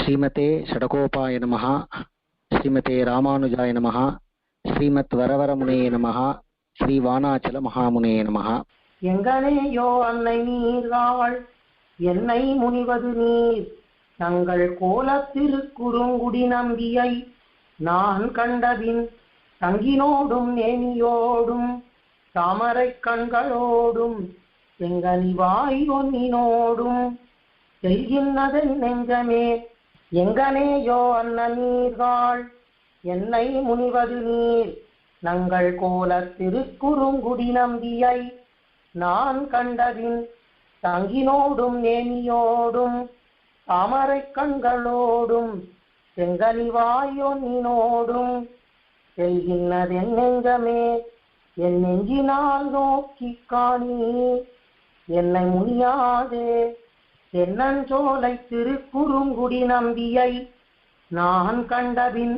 ஸ்ரீமதே ஷடகோபாய நமः ஸ்ரீமதே ராமானுஜாய நமः ஸ்ரீமத் வரவரமுனே நமः ஸ்ரீ வானாச்சல மகாமுனே நமः எங்கனேயோ அன்னை நீர்காள் என்னை முனிவது நீர். தங்கள் கோலத்திருக்குறுங்குடி நம்பியை நான் கண்டபின் தங்கினோடும் நேனியோடும் தாமரை கண்களோடும் செங்கனிவாய் ஒன்னினோடும் செய்கின்றதன் நெஞ்சமே எங்கனேயோ அன்ன நீர்காள் என்னை முனிவது நீர். நங்கள் கோலத் திருக்குறுங்குடி நம்பியை நான் கண்டதின் தங்கினோடும் நேமியோடும் தாமரை கண்களோடும் செங்கனிவாயொன்னினோடும் செல்கின்றதென் நெஞ்சமே என் நெஞ்சினால் நோக்கி காணி என்னை முனியாதே தென்னஞ்சோலை திருக்குறுங்குடி நம்பியை நான் கண்டபின்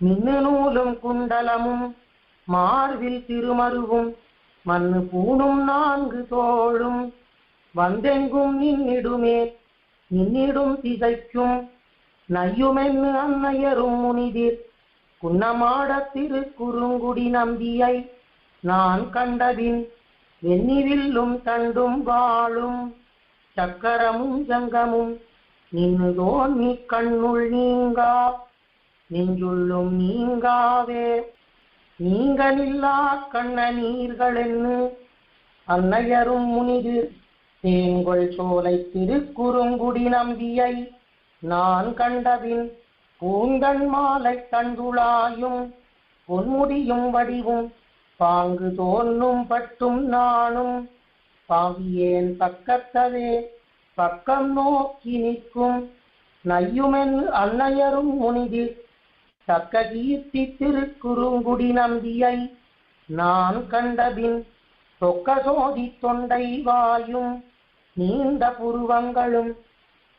மின்னு நூலும் குண்டலமும் மார்பில் திருமருவும் மண்ணு பூணும் நான்கு தோளும் வந்தெங்கும் நின்னிடுமே நின்னிடும் திசைக்கும் நையுமென்னு அன்னையரும் முனிதிர் குன்னமாட திரு குறுங்குடி நம்பியை நான் கண்டபின் வெண்ணிவில்லும் தண்டும் வாழும் சக்கரமும் சங்கமும் நின்னுதோன் நீ கண்ணுள் நீங்கா நெஞ்சுள்ளும் நீங்காவே நீங்களில்லா கண்ண நீர்களென்னு அன்னையரும் முனிது தேங்கொள் சோலை திருக்குறுங்குடி நம்பியை நான் கண்டபின் பூங்கண் மாலை தண்டுளாயும் பொன்முடியும் வடிவும் பாங்கு தோன்றும் பட்டும் நானும் பாவியேன் பக்கத்தவே. பக்கம் நோக்கி நிற்கும் நையுமென் அன்னையரும் முனிதி தக்க கீர்த்தி திருக்குறுங்குடி நம்பியை நான் கண்டபின் தொக்க சோதி தொண்டை வாயும் நீண்ட புருவங்களும்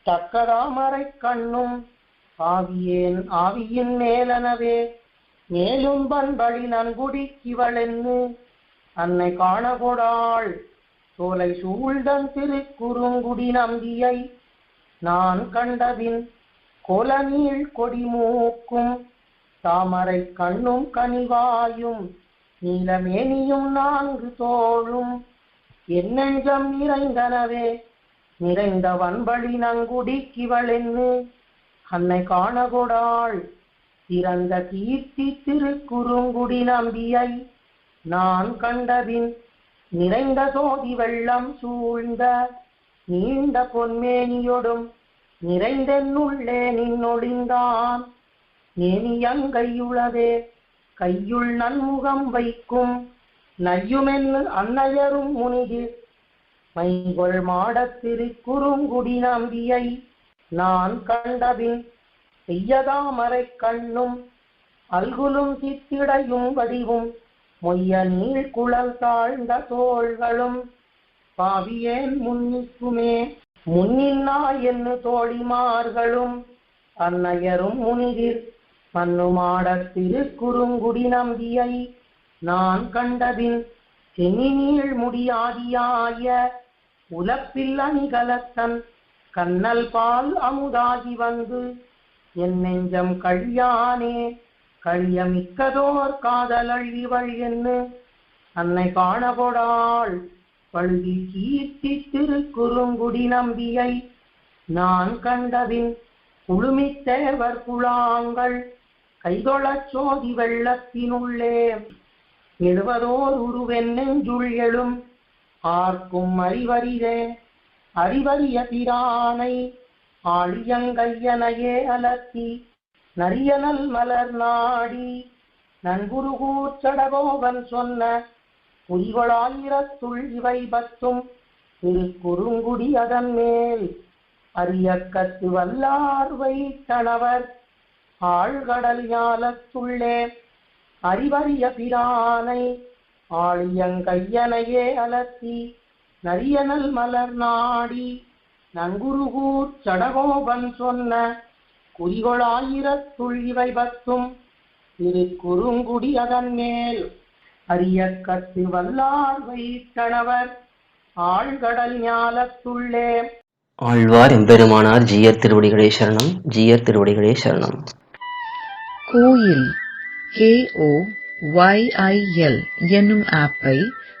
தக்கதாமரை கண்ணும் ஆவியேன் ஆவியின் மேலனவே. மேலும் பண்பழி நன்குடி கிவளென்னு அன்னை காணகொடாள் சோலை சூழ்தன் திருக்குறுங்குடி நம்பியை நான் கண்டதின் கொலநீள் கொடி மூக்கும். தாமரை கண்ணும் கனிவாயும் நீலமேனியும் நான்கு தோளும். என்னெஞ்சம் நிறைந்தனவே நிறைந்த வன்பழி நங்குடி கிவளென்னு அன்னை காணகொடாள் சிறந்த கீர்த்தி திருக்குறுங்குடி நம்பியை நான் கண்டதின் நிறைந்த சோதி வெள்ளம் சூழ்ந்த நீண்ட பொன்மேனியொடும் நிறைந்தென்னுள்ளே நின்னொழிந்தான். நேனியங்கையுளவே கையுள் நன்முகம் வைக்கும் நையுமென்னு அன்னையரும் முனிது மைங்கொள் மாடத் திருக்குறுங்குடி நம்பியை நான் கண்டபின் செய்யதாமரை கண்ணும் அல்குலும் சித்திடையும் வடிவும் மொய்ய நீள் குழல் தாழ்ந்த தோள்களும் பாவியேன் முன்னிக்குமே முன்னின்னா என்று தோழிமார்களும் அன்னையரும் முனிதிர் மண்ணுமாட திருக்குறுங்குடி நம்பியை நான் கண்டதின் சென்னிநீள் முடியாதியாய உலப்பில் அணிகலத்தன் கண்ணல் பால் அமுதாகி வந்து என் நெஞ்சம் கழியானே கழியமிக்கதோர் மிக்கதோர் காதலழிவள் என்று அன்னை காணகொடாள் பழுதி கீர்த்தி திருக்குறுங்குடி நம்பியை நான் கண்டதின் குழுமித்தேவர் குழாங்கள் கைதொழச் சோதி வெள்ளத்தினுள்ளே. எழுவதோர் உருவென்னெஞ்சுள் எழும் ஆர்க்கும் அறிவறிதே அறிவறிய திரானை ஆழியங்கையனையே அலர்த்தி நரியனல் மலர் நாடி நண்புருகூர் சடகோபன் சொன்ன புரிகொளாயிரத்துள் இவை பத்தும் திருக்குறுங்குடி அதன் மேல். அரியக்கத்து வல்லார்வை தணவர் ஆழ்கடல் ஞாலத்துள்ளே அறிவறிய பிரானை ஆழியங்கையனையே அலத்தி நரியனல் மலர் நாடி நங்குருகூர் சடகோபன் சொன்ன குறிகொளாயிரத்துள் இவை பத்தும். திருக்குறுங்குடி அதன் மேல். அரியக்கத்து வல்லார் வைத்தனவர். ஆழ்கடல் ஞாலத்துள்ளே ஆழ்வார் எம்பெருமானார் ஜீயர் திருவடிகளே சரணம் ஜீயர் திருவடிகளே சரணம். கோயில் கேஓ ஒய்ஐஎல் என்னும் ஆப்பை